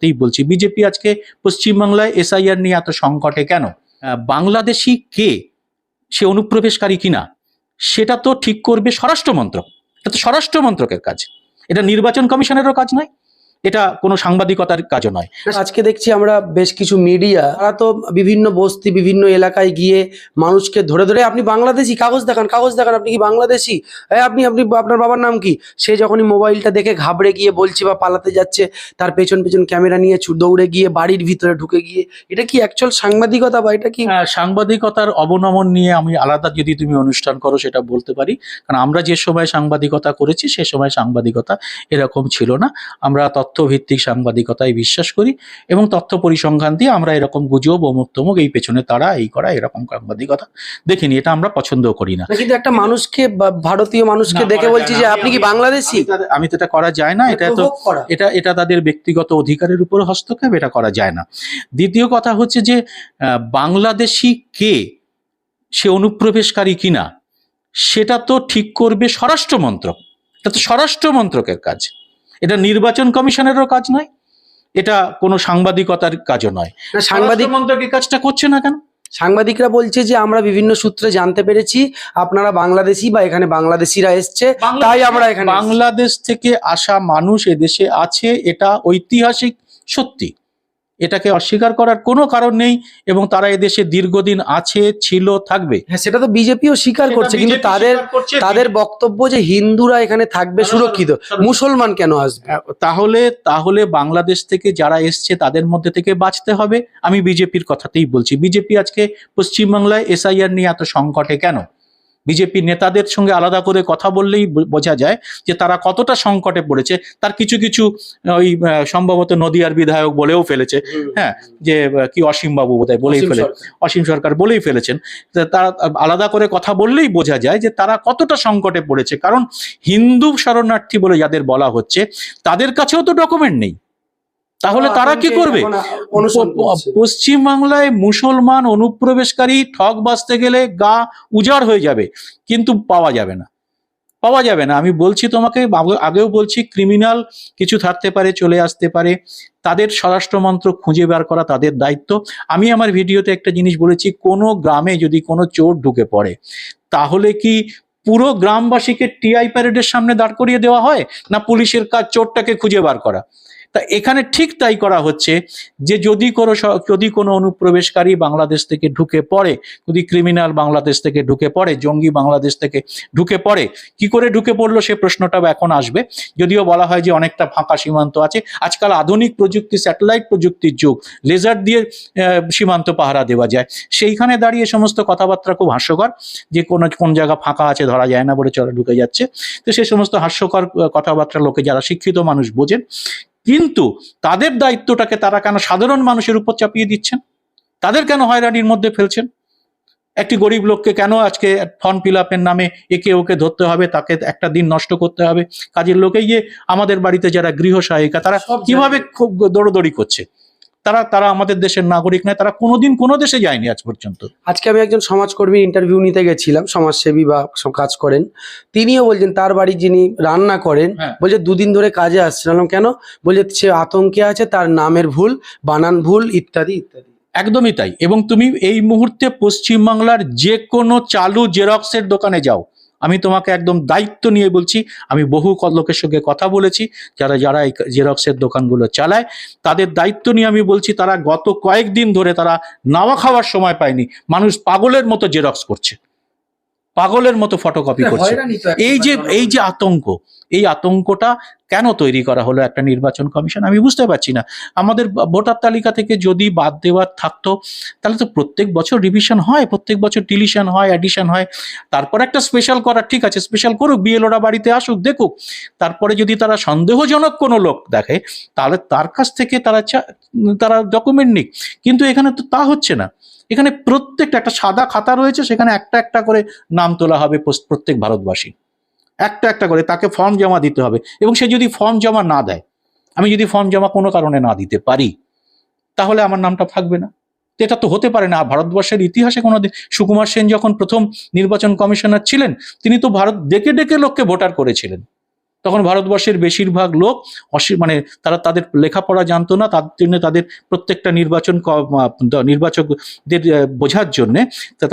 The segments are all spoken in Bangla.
কথাতেই বলছি। বিজেপি আজকে পশ্চিমবাংলায় এসআইআর নিয়ে এত সংকটে কেন? বাংলাদেশি কে? সে অনুপ্রবেশকারী কিনা? সেটা তো ঠিক করবে স্বরাষ্ট্র মন্ত্রক এটা তো স্বরাষ্ট্র মন্ত্রকের কাজ। এটা নির্বাচন কমিশনেরও কাজ নয় এটা কোনো সাংবাদিকতার কাজও নয়। আজকে দেখছি আমরা বেশ কিছু মিডিয়া তারা তো বিভিন্ন বস্তি বিভিন্ন এলাকায় গিয়ে মানুষকে ধরে ধরে আপনি বাংলাদেশি কাগজ দেখান কাগজ দেখান আপনি কি বাংলাদেশি? এই আপনি আপনি আপনার বাবার নাম কি? সে যখনই মোবাইলটা দেখে ঘাবড়ে গিয়ে বলছে বা পালাতে যাচ্ছে তার পেছন পেছন ক্যামেরা নিয়ে দৌড়ে গিয়ে বাড়ির ভিতরে ঢুকে গিয়ে এটা কি অ্যাকচুয়াল সাংবাদিকতা বা এটা কি? হ্যাঁ, সাংবাদিকতার অবনমন নিয়ে আমি আলাদা যদি তুমি অনুষ্ঠান করো সেটা বলতে পারি। কারণ আমরা যে সময় সাংবাদিকতা করেছি সে সময় সাংবাদিকতা এরকম ছিল না। আমরা তথ্যভিত্তিক সাংবাদিকতায় বিশ্বাস করি এবং তথ্য পরিসংখ্যান দিয়ে আমরা এরকম গুজব অমুক তমুক এই পেছনে তারা এই করা এরকম সাংবাদিকতা দেখিনি এটা আমরা পছন্দ করি না। কিন্তু একটা মানুষকে ভারতীয় মানুষকে দেখে বলছি যে আপনি কি বাংলাদেশি? আমি তো এটা করা যায় না এটা তো এটা এটা তাদের ব্যক্তিগত অধিকারের উপর হস্তক্ষেপ এটা করা যায় না। দ্বিতীয় কথা হচ্ছে যে বাংলাদেশি কে? সে অনুপ্রবেশকারী কিনা? সেটা তো ঠিক করবে স্বরাষ্ট্র মন্ত্রক এটা তো স্বরাষ্ট্র মন্ত্রকের কাজ। এটা নির্বাচন কমিশনেরও কাজ নয় এটা কোনো সাংবাদিকতার কাজও নয়। সাংবাদিক মন্ত্রকের মন্ত্রক কাজটা করছে না কেন? সাংবাদিকরা বলছে যে আমরা বিভিন্ন সূত্রে জানতে পেরেছি আপনারা বাংলাদেশি বা এখানে বাংলাদেশিরা এসছে তাই আমরা এখানে বাংলাদেশ থেকে আসা মানুষ এদেশে আছে এটা ঐতিহাসিক সত্যি। এটাকে অস্বীকার করার কোনো কারণ নেই এবং তারা এদেশে দীর্ঘদিন আছে ছিল থাকবে। হ্যাঁ সেটা তো বিজেপিও স্বীকার করছে কিন্তু তাদের তাদের বক্তব্য যে হিন্দুরা এখানে থাকবে সুরক্ষিত মুসলমান কেন আসবে? তাহলে তাহলে বাংলাদেশ থেকে যারা এসছে তাদের মধ্যে থেকে বাঁচতে হবে। আমি বিজেপির কথাতেই বলছি। বিজেপি আজকে পশ্চিমবাংলায় এসআইআর নিয়ে এত সংকটে কেন? বিজেপি নেতাদের সঙ্গে আলাদা করে কথা বললেই বোঝা যায় যে তারা কতটা সংকটে পড়েছে। তার কিছু কিছু ওই সম্ভবত নদিয়ার বিধায়ক বলেও ফেলেছে। হ্যাঁ, যে কি অসীম বাবু বোধহয় বলেই ফেলে অসীম সরকার বলেই ফেলেছেন। তারা আলাদা করে কথা বললেই বোঝা যায় যে তারা কতটা সংকটে পড়েছে। কারণ হিন্দু শরণার্থী বলে যাদের বলা হচ্ছে তাদের কাছেও তো ডকুমেন্ট নেই। তাহলে তারা কি করবে? এখন অনুসরণ করছে। পশ্চিম বাংলায় মুসলমান অনুপ্রবেশকারী ঠক বাঁচতে গেলে গা উজাড় হয়ে যাবে কিন্তু পাওয়া যাবে না। পাওয়া যাবে না। আমি বলছি তোমাকে আগেও বলছি ক্রিমিনাল কিছু থাকতে পারে চলে আসতে পারে। তাদের স্বরাষ্ট্রমন্ত্র খুঁজে বের করা তাদের দায়িত্ব। আমি আমার ভিডিওতে একটা জিনিস বলেছি কোনো গ্রামে যদি কোনো চোর ঢুকে পড়ে তাহলে কি পুরো গ্রামবাসীকে টিআই প্যারেডের সামনে দাঁড় করিয়ে দেওয়া হয়? না পুলিশের কাজ চোরটাকে খুঁজে বার করা? তা এখানে ঠিক তাই করা হচ্ছে যে যদি কোনো যদি কোনো অনুপ্রবেশকারী বাংলাদেশ থেকে ঢুকে পড়ে, যদি ক্রিমিনাল বাংলাদেশ থেকে ঢুকে পড়ে, জঙ্গি বাংলাদেশ থেকে ঢুকে পড়ে, কি করে ঢুকে পড়ল সে প্রশ্নটাও এখন আসবে? যদিও বলা হয় যে অনেকটা ফাঁকা সীমান্ত আছে। আজকাল আধুনিক প্রযুক্তি স্যাটেলাইট প্রযুক্তির যুগ লেজার দিয়ে সীমান্ত পাহারা দেওয়া যায়। সেইখানে দাঁড়িয়ে সমস্ত কথাবার্তা খুব হাস্যকর, যে কোন কোন জায়গা ফাঁকা আছে ধরা যায় না বলে চলে, ঢুকে যাচ্ছে। তো সেই সমস্ত হাস্যকর কথাবার্তা লোকে, যারা শিক্ষিত মানুষ বোঝেন কিন্তু তাদের দায়িত্বটাকে তারা কেন সাধারণ মানুষের উপর চাপিয়ে দিচ্ছেন? তাদের কেন হয়রানির মধ্যে ফেলছেন? একটি গরিব লোককে কেন আজকে ফর্ম ফিল আপের নামে একে ওকে ধরতে হবে তাকে একটা দিন নষ্ট করতে হবে? কাজের লোকে গিয়ে আমাদের বাড়িতে যারা গৃহ সহায়িকা তারা কীভাবে খুব দৌড়দৌড়ি করছে? তারা তারা আমাদের দেশের নাগরিক নয় তারা কোনোদিন কোনো দেশে যায়নি আজ পর্যন্ত। আজকে আমি একজন সমাজকর্মী ইন্টারভিউ নিতে গেছিলাম সমাজসেবী বা সব কাজ করেন। তিনিও বলছেন তার বাড়ি যিনি রান্না করেন হ্যাঁ। বলছে দুদিন ধরে কাজে আসছিলাম। কেন? বলছে সে আতঙ্কে আছে তার নামের ভুল বানান ভুল ইত্যাদি ইত্যাদি। একদমই তাই। এবং তুমি এই মুহূর্তে পশ্চিমবাংলার যে কোনো চালু জেরক্সের দোকানে যাও। আমি তোমাকে একদম দায়িত্ব নিয়ে বলছি আমি বহু লোকের সঙ্গে কথা বলেছি যারা যারা এই জেরক্সের দোকানগুলো চালায় তাদের দায়িত্ব নিয়ে আমি বলছি তারা গত কয়েকদিন ধরে তারা নাওয়া খাওয়ার সময় পায়নি মানুষ পাগলের মতো জেরক্স করছে পাগলের মতো ফটোকপি করছে। এই যে এই যে আতঙ্ক এই আতঙ্কটা কেন তৈরি করা হলো একটা নির্বাচন কমিশন? আমি বুঝতে পারছি না। আমাদের ভোটার তালিকা থেকে যদি বাদ দেওয়ার থাকতো, তাহলে তো প্রত্যেক বছর রিভিশন হয়, প্রত্যেক বছর ডিলিশন হয় অ্যাডিশন হয়। তারপর একটা স্পেশাল করার, ঠিক আছে স্পেশাল করুক বিএলওরা বাড়িতে আসুক, দেখুক। তারপরে যদি তারা সন্দেহজনক কোনো লোক দেখে, তাহলে তার কাছ থেকে তারা তারা ডকুমেন্ট নিক। কিন্তু এখানে তো তা হচ্ছে না। এখানে প্রত্যেকটা একটা সাদা খাতা রয়েছে, সেখানে একটা একটা করে নাম তোলা হবে প্রত্যেক ভারতবাসী একটা একটা করে তাকে ফর্ম জমা দিতে হবে। এবং সে যদি ফর্ম জমা না দেয়, আমি যদি ফর্ম জমা কোনো কারণে না দিতে পারি, তাহলে আমার নামটা থাকবে না। এটা তো হতে পারে না। ভারতবর্ষের ইতিহাসে কোনো সুকুমার সেন যখন প্রথম নির্বাচন কমিশনার ছিলেন, তিনি তো ভারত, ডেকে ডেকে লোককে ভোটার করেছিলেন। তখন ভারতবর্ষের বেশিরভাগ লোক মানে তারা তাদের লেখাপড়া জানতো না, তার জন্য তাদের প্রত্যেকটা নির্বাচন নির্বাচকদের বোঝার জন্য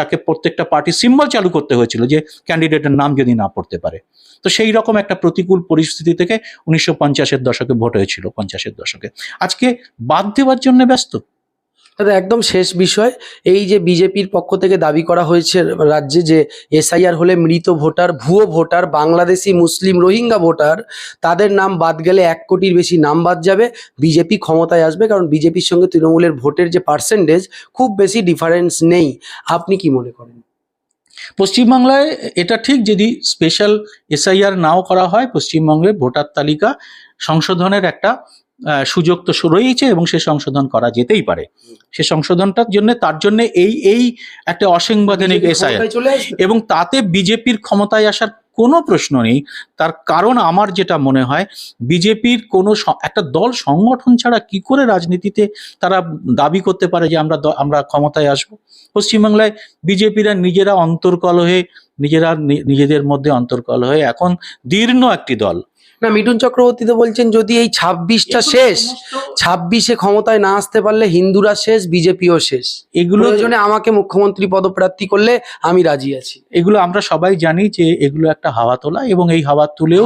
তাকে প্রত্যেকটা পার্টি সিম্বল চালু করতে হয়েছিল যে ক্যান্ডিডেটের নাম যদি না পড়তে পারে। তো সেই রকম একটা প্রতিকূল পরিস্থিতি থেকে উনিশশো পঞ্চাশের দশকে ভোট হয়েছিল, পঞ্চাশের দশকে। আজকে বাদ দেওয়ার জন্য ব্যস্ত? দাদা একদম শেষ বিষয়, এই যে বিজেপির পক্ষ থেকে দাবি করা হয়েছে রাজ্যে যে এসআইআর হলে মৃত ভোটার, ভুয়ো ভোটার, বাংলাদেশি, মুসলিম, রোহিঙ্গা ভোটার, তাদের নাম বাদ গেলে এক কোটির বেশি নাম বাদ যাবে, বিজেপি ক্ষমতায় আসবে কারণ বিজেপির সঙ্গে তৃণমূলের ভোটের যে পার্সেন্টেজ খুব বেশি ডিফারেন্স নেই। আপনি কি মনে করেন? পশ্চিমবাংলায় এটা ঠিক, যদি স্পেশাল এসআইআর নাও করা হয় পশ্চিমবঙ্গে ভোটার তালিকা সংশোধনের একটা সুযোগ তো রয়েছে এবং সে সংশোধন করা যেতেই পারে। সে সংশোধনটার জন্য তার জন্য এই এই একটা অসাংবিধানিক এসআইআর চলে এবং তাতে বিজেপির ক্ষমতায় আসার কোনো প্রশ্ন নেই। তার কারণ আমার যেটা মনে হয় বিজেপির কোনো একটা দল সংগঠন ছাড়া কি করে রাজনীতিতে তারা দাবি করতে পারে যে আমরা আমরা ক্ষমতায় আসব? পশ্চিমবাংলায় বিজেপিরা নিজেরা অন্তর্কলহে নিজেরা নিজেদের মধ্যে অন্তর্কল হয়ে এখন দীর্ণ একটি দল। না মিঠুন চক্রবর্তী তো বলছেন যদি এই ছাব্বিশটা শেষ ছাব্বিশে ক্ষমতায় না আসতে পারলে হিন্দুরা শেষ বিজেপিও শেষ। এগুলো প্রয়োজনে আমাকে মুখ্যমন্ত্রী পদপ্রার্থী করলে আমি রাজি আছি। এগুলো আমরা সবাই জানি যে এগুলো একটা হাওয়া তোলা এবং এই হাওয়া তুলেও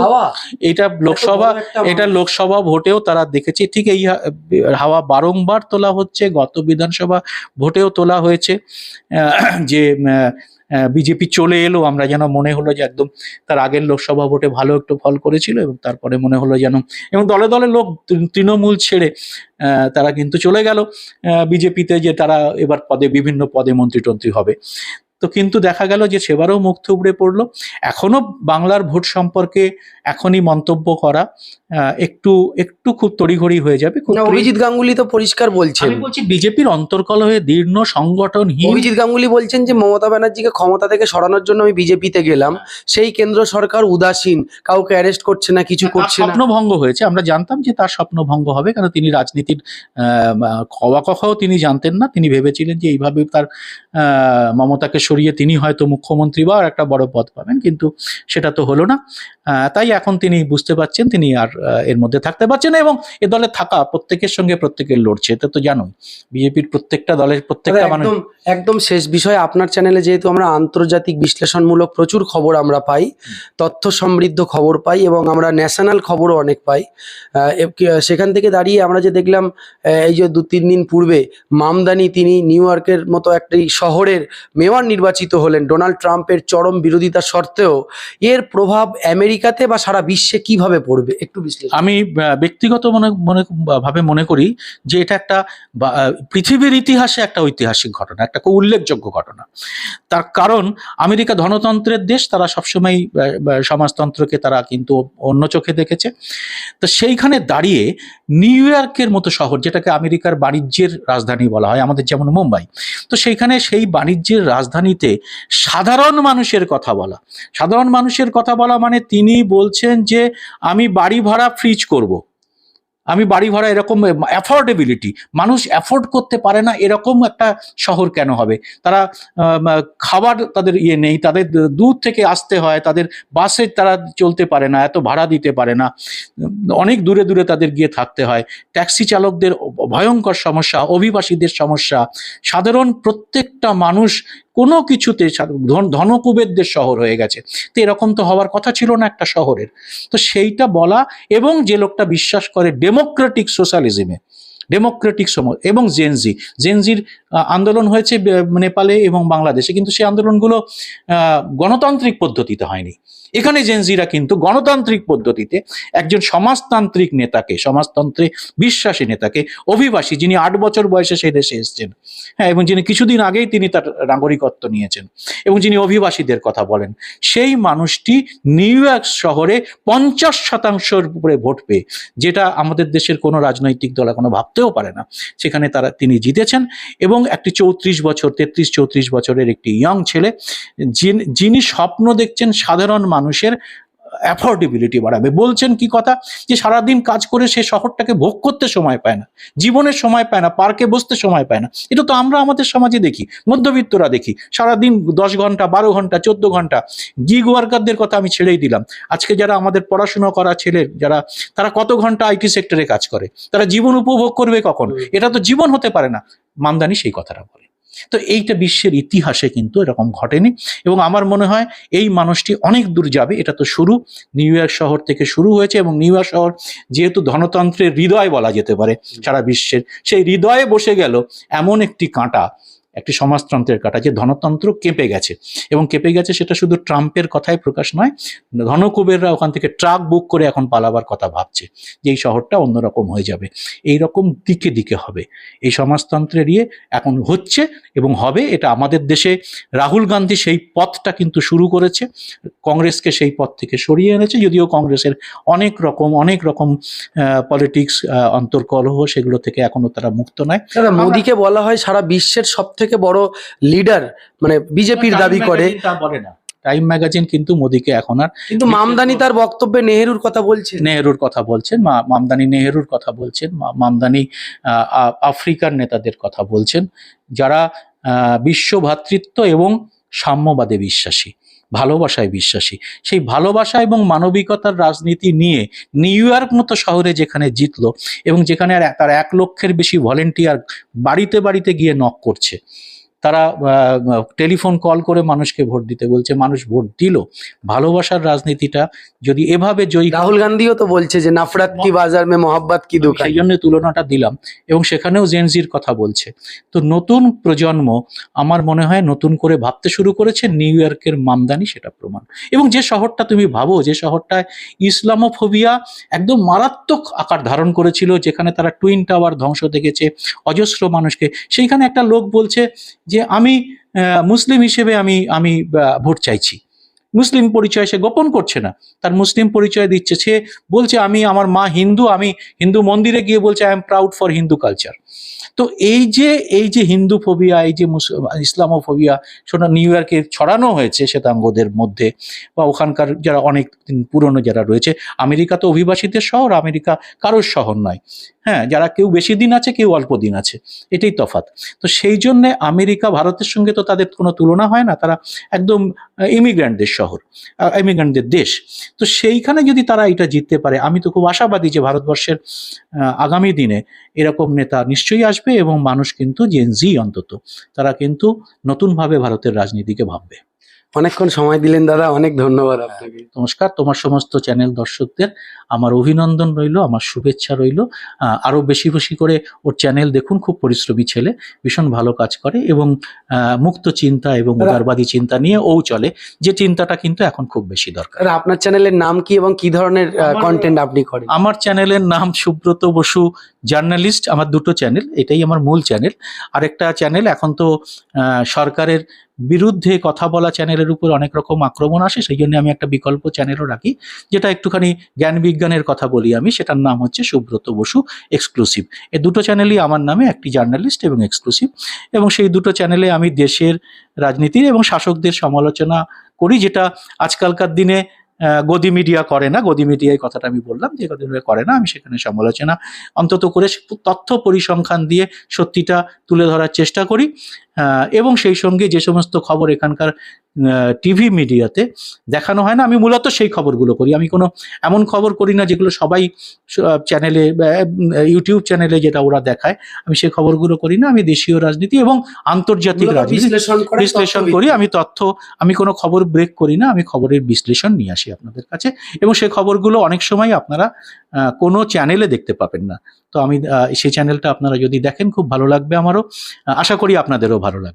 এটা লোকসভা এটা লোকসভা ভোটেও তারা দেখেছে। ঠিক এই হা- হাওয়া বারংবার তোলা হচ্ছে গত বিধানসভা ভোটেও তোলা হয়েছে আহ, যে বিজেপি চলে এলো, আমরা যেন মনে হলো যে একদম তার আগের লোকসভা ভোটে ভালো একটু ফল করেছিল এবং তারপরে মনে হলো যেন, এবং দলে দলে লোক তৃণমূল ছেড়ে তারা কিন্তু চলে গেল বিজেপিতে যে তারা এবার পদে, বিভিন্ন পদে মন্ত্রী টন্ত্রী হবে। তো কিন্তু দেখা গেল যে সেবারও মুখ থুবড়ে পড়ল। এখনও বাংলার ভোট সম্পর্কে এখনই মন্তব্য করা একটু একটু খুব তড়িঘড়ি হয়ে যাবে অভিজিৎ গাঙ্গুলি তো পরিষ্কার বলছেন। আমি বলছি বিজেপির অন্তর্কল হয়ে দীর্ণ সংগঠন অভিজিৎ গাঙ্গুলি বলছেন যে মমতা ব্যানার্জিকে ক্ষমতা থেকে সরানোর জন্য আমি বিজেপিতে গেলাম। সেই কেন্দ্র সরকার উদাসীন কাউকে অ্যারেস্ট করছে না কিছু করছে না। স্বপ্ন ভঙ্গ হয়েছে। আমরা জানতাম যে তার স্বপ্ন ভঙ্গ হবে কারণ তিনি রাজনীতির কওয়া কথাও তিনি জানতেন না। তিনি ভেবেছিলেন যে এইভাবে তার মমতাকে সরিয়ে তিনি হয়তো মুখ্যমন্ত্রী বা আর একটা বড় পদ পাবেন কিন্তু সেটা তো হলো না। তাই এখন তিনি বুঝতে পারছেন তিনি আর এর মধ্যে থাকতে পারছে না এবং এ দলে থাকা প্রত্যেকের সঙ্গে প্রত্যেকের লড়ছে এটা তো জানোই। বিজেপির প্রত্যেকটা দলের প্রত্যেকটা মানুষ একদম শেষ বিষয় আপনার চ্যানেলে যেহেতু আমরা আন্তর্জাতিক বিশ্লেষণমূলক প্রচুর খবর আমরা পাই তথ্য সমৃদ্ধ খবর পাই এবং আমরা ন্যাশনাল খবরও অনেক পাই সেখান থেকে দাঁড়িয়ে আমরা যে দেখলাম এই যে দু তিন দিন পূর্বে মামদানি তিনি নিউ ইয়র্কের মতো একটি শহরের মেয়র নির্বাচিত হলেন ডোনাল্ড ট্রাম্পের চরম বিরোধিতা সত্ত্বেও এর প্রভাব আমেরিকাতে বা সারা বিশ্বে কীভাবে পড়বে? একটু আমি ব্যক্তিগত মনে মনে, ভাবে মনে করি যে এটা একটা পৃথিবীর ইতিহাসে একটা ঐতিহাসিক ঘটনা, একটা খুব উল্লেখযোগ্য ঘটনা। তার কারণ, আমেরিকা ধনতন্ত্রের দেশ, তারা সবসময় সমাজতন্ত্রকে তারা কিন্তু অন্য চোখে দেখেছে। তো সেইখানে দাঁড়িয়ে নিউ ইয়র্কের মতো শহর, যেটাকে আমেরিকার বাণিজ্যের রাজধানী বলা হয়, আমাদের যেমন মুম্বাই, তো সেইখানে সেই বাণিজ্যের রাজধানীতে সাধারণ মানুষের কথা বলা। সাধারণ মানুষের কথা বলা মানে তিনি বলছেন যে, আমি বাড়ি ভাড়া ফ্রিজ করব। আমি বাড়ি ভাড়া এরকম অ্যাফোর্ডেবিলিটি মানুষ অ্যাফোর্ড করতে পারে না এরকম একটা শহর কেন হবে? তারা খাবার তাদের ইয়ে নেই, তাদের দূর থেকে আসতে হয়, তাদের বাসে তারা চলতে পারে না, এত ভাড়া দিতে পারে না। অনেক দূরে দূরে তাদের গিয়ে থাকতে হয়। ট্যাক্সি চালকদের ভয়ঙ্কর সমস্যা, অভিবাসীদের সমস্যা। সাধারণ প্রত্যেকটা মানুষ কোনো কিছুতে ধন- ধনকুবেরদের শহর হয়ে গেছে। তো এরকম তো হওয়ার কথা ছিল না একটা শহরের। তো সেইটা বলা এবং যে লোকটা বিশ্বাস করে ডেমোক্রেটিক সোশ্যালিজমে, ডেমোক্রেটিক সম এবং জেনজি জেনজির আন্দোলন হয়েছে নেপালে এবং বাংলাদেশে। কিন্তু সেই আন্দোলনগুলো গণতান্ত্রিক পদ্ধতিতে হয়নি। এখানে জেনজিরা কিন্তু গণতান্ত্রিক পদ্ধতিতে একজন সমাজতান্ত্রিক নেতাকে, সমাজতন্ত্রে বিশ্বাসী নেতাকে, অভিবাসী যিনি আট বছর বয়সে সেই দেশে এসেছেন হ্যাঁ এবং যিনি কিছুদিন আগেই তিনি তার নাগরিকত্ব নিয়েছেন, এবং যিনি অভিবাসীদের কথা বলেন, সেই মানুষটি নিউ ইয়র্ক শহরে পঞ্চাশ শতাংশের উপরে ভোট পেয়ে, যেটা আমাদের দেশের কোনো রাজনৈতিক দল এখনও ভাবতেও পারে না, সেখানে তারা, তিনি জিতেছেন, এবং একটি চৌত্রিশ বছর, তেত্রিশ চৌত্রিশ বছরের একটি ইয়ং ছেলে, যিনি- যিনি স্বপ্ন দেখছেন সাধারণ মানুষের অ্যাফোর্ডেবিলিটি বাড়াবে। বলছেন কি কথা? যে সারাদিন কাজ করে সে শহরটাকে ভোগ করতে সময় পায় না জীবনের সময় পায় না পার্কে বসতে সময় পায় না। এটা তো আমরা আমাদের সমাজে দেখি মধ্যবিত্তরা দেখি। সারাদিন দশ ঘণ্টা বারো ঘণ্টা চোদ্দ ঘণ্টা গিগ ওয়ার্কারদের কথা আমি ছেড়েই দিলাম। আজকে যারা আমাদের পড়াশোনা করা ছেলে যারা তারা কত ঘণ্টা আইটি সেক্টরে কাজ করে? তারা জীবন উপভোগ করবে কখন? এটা তো জীবন হতে পারে না। মামদানি সেই কথাটা বলে। তো এইটা বিশ্বের ইতিহাসে কিন্তু এরকম ঘটেনি এবং আমার মনে হয় এই মানুষটি অনেক দূর যাবে, এটা তো শুরু। নিউ ইয়র্ক শহর থেকে শুরু হয়েছে এবং নিউ ইয়র্ক শহর যেহেতু ধনতন্ত্রের হৃদয় বলা যেতে পারে সারা বিশ্বের, সেই হৃদয়ে বসে গেল এমন একটি কাঁটা একটি সমাজতন্ত্রের কাটা যে ধনতন্ত্র কেঁপে গেছে। এবং কেঁপে গেছে সেটা শুধু ট্রাম্পের কথাই প্রকাশ নয় ধনকুবেররা ওখান থেকে ট্রাক বুক করে এখন পালাবার কথা ভাবছে যে এই শহরটা অন্যরকম হয়ে যাবে। এই রকম দিকে দিকে হবে। এই সমাজতন্ত্রের ইয়ে এখন হচ্ছে এবং হবে এটা আমাদের দেশে রাহুল গান্ধী সেই পথটা কিন্তু শুরু করেছে কংগ্রেসকে সেই পথ থেকে সরিয়ে এনেছে যদিও কংগ্রেসের অনেক রকম অনেক রকম পলিটিক্স অন্তর্কলহ সেগুলো থেকে এখনও তারা মুক্ত নয়। মোদিকে বলা হয় সারা বিশ্বের সব থেকে বড় লিডার মানে বিজেপির দাবি করে। তা বলে না। টাইম ম্যাগাজিন কিন্তু মোদীকে এখন আর কিন্তু মামদানি তার বক্তব্যে নেহেরুর কথা বলছেন। নেহেরুর কথা বলছেন মা- মামদানি নেহেরুর কথা বলছেন মা- মামদানি আহ, আফ্রিকার নেতাদের কথা বলছেন যারা আহ, বিশ্ব ভ্রাতৃত্ব এবং সাম্যবাদে বিশ্বাসী। ভালোবাসায় বিশ্বাসী। সেই ভালোবাসা এবং মানবিকতার রাজনীতি নিয়ে নিউ ইয়র্ক মতো শহরে যেখানে জিতল এবং যেখানে তার এক লক্ষের বেশি ভলেন্টিয়ার বাড়িতে বাড়িতে গিয়ে নক করছে। তারা টেলিফোন কল করে মানুষকে ভোট দিতে বলছে মানুষ ভোট দিল। ভালোবাসার রাজনীতিটা যদি এভাবে জয়ী রাহুল গান্ধীও তো বলছে যে নাফরাত কি বাজার মে মোহাব্বত কি দোকান সেই জন্য তুলনাটা দিলাম। এবং সেখানেও জেনজির কথা বলছে। তো নতুন প্রজন্ম আমার মনে হয় নতুন করে ভাবতে শুরু করেছে নিউ ইয়র্কের মামদানি সেটা প্রমাণ। এবং যে শহরটা তুমি ভাবো যে শহরটায় ইসলামোফোবিয়া একদম মারাত্মক আকার ধারণ করেছিল যেখানে তারা টুইন টাওয়ার ধ্বংস দেখেছে অজস্র মানুষকে। সেইখানে একটা লোক বলছে যে আমি মুসলিম হিসেবে আমি আমি ভোট চাইছি। মুসলিম পরিচয় সে গোপন করছে না। তার মুসলিম পরিচয় দিচ্ছে, সে বলছে, আমি, আমার মা হিন্দু, আমি হিন্দু মন্দিরে গিয়ে বলছে I am proud for Hindu culture তো এই যে এই যে হিন্দু ফোবিয়া এই যে মুস- ইসলামোফোবিয়া, সেটা নিউ ইয়র্কে ছড়ানো হয়েছে শ্বেতাঙ্গদের মধ্যে বা ওখানকার যারা অনেক পুরনো যারা রয়েছে, আমেরিকা তো অভিবাসীদের শহর, আমেরিকা কারোর শহর নয়। হ্যাঁ যারা কেউ বেশি দিন আছে, কেউ অল্প দিন আছে, এটাই তফাৎ। তো সেই জন্যে আমেরিকা ভারতের সঙ্গে তো তাদের কোনো তুলনা হয় না, তারা একদম ইমিগ্র্যান্টদের শহর ইমিগ্র্যান্টদের দেশ। তো সেইখানে যদি তারা এটা জিততে পারে, আমি তো খুব আশাবাদী যে ভারতবর্ষের আগামী দিনে এরকম নেতা নিশ্চয়ই আসবে এবং মানুষ কিন্তু জেনজি অন্তত তারা কিন্তু নতুনভাবে ভারতের রাজনীতিকে ভাববে। অনেকক্ষণ সময় দিলেন দাদা অনেক ধন্যবাদ আপনাকে। নমস্কার তোমার সমস্ত চ্যানেল দর্শকদের আমার অভিনন্দন রইল আমার শুভেচ্ছা রইল। আহ, আরও বেশি বেশি করে ওর চ্যানেল দেখুন খুব পরিশ্রমী ছেলে ভীষণ ভালো কাজ করে এবং মুক্ত চিন্তা এবং উদারবাদী চিন্তা নিয়ে ও চলে যে চিন্তাটা কিন্তু এখন খুব বেশি দরকার। আপনার চ্যানেলের নাম কি এবং কি ধরনের কন্টেন্ট আপনি করেন? আমার চ্যানেলের নাম সুব্রত বসু জার্নালিস্ট আমার দুটো চ্যানেল এটাই আমার মূল চ্যানেল। আরেকটা চ্যানেল এখন তো সরকারের বিরুদ্ধে কথা বলা চ্যানেলের উপর অনেক রকম আক্রমণ আসে, সেই জন্য আমি একটা বিকল্প চ্যানেলও রাখি, যেটা একটুখানি জ্ঞান বিজ্ঞানের কথা বলি আমি, সেটার নাম হচ্ছে সুব্রত বসু এক্সক্লুসিভ এ দুটো চ্যানেলই আমার নামে, একটি জার্নালিস্ট এবং এক্সক্লুসিভ এবং সেই দুটো চ্যানেলে আমি দেশের রাজনীতির এবং শাসকদের সমালোচনা করি, যেটা আজকালকার দিনে গদি মিডিয়া করে না, গদি মিডিয়ায় কথাটা আমি বললাম, যে গদি মিডিয়া করে না, আমি সেখানে সমালোচনা অন্তত করে তথ্য পরিসংখ্যান দিয়ে সত্যিটা তুলে ধরার চেষ্টা করি। এবং সেই সঙ্গে যে সমস্ত খবর এখানকার টিভি মিডিয়াতে দেখানো হয় না আমি মূলত সেই খবরগুলো করি। আমি কোনো এমন খবর করি না যেগুলো সবাই চ্যানেলে ইউটিউব চ্যানেলে যেটা ওরা দেখায় আমি সেই খবরগুলো করি না। আমি দেশীয় রাজনীতি এবং আন্তর্জাতিক রাজনীতি বিশ্লেষণ করে আমি তথ্য আমি কোনো খবর ব্রেক করি না আমি খবরের বিশ্লেষণ নিয়ে আসি আপনাদের কাছে। এবং সেই খবরগুলো অনেক সময় আপনারা কোনো চ্যানেলে দেখতে পাবেন না। তো আমি সেই চ্যানেলটা আপনারা যদি দেখেন, খুব ভালো লাগবে আমারও। আশা করি আপনাদেরও ভালো লাগবে।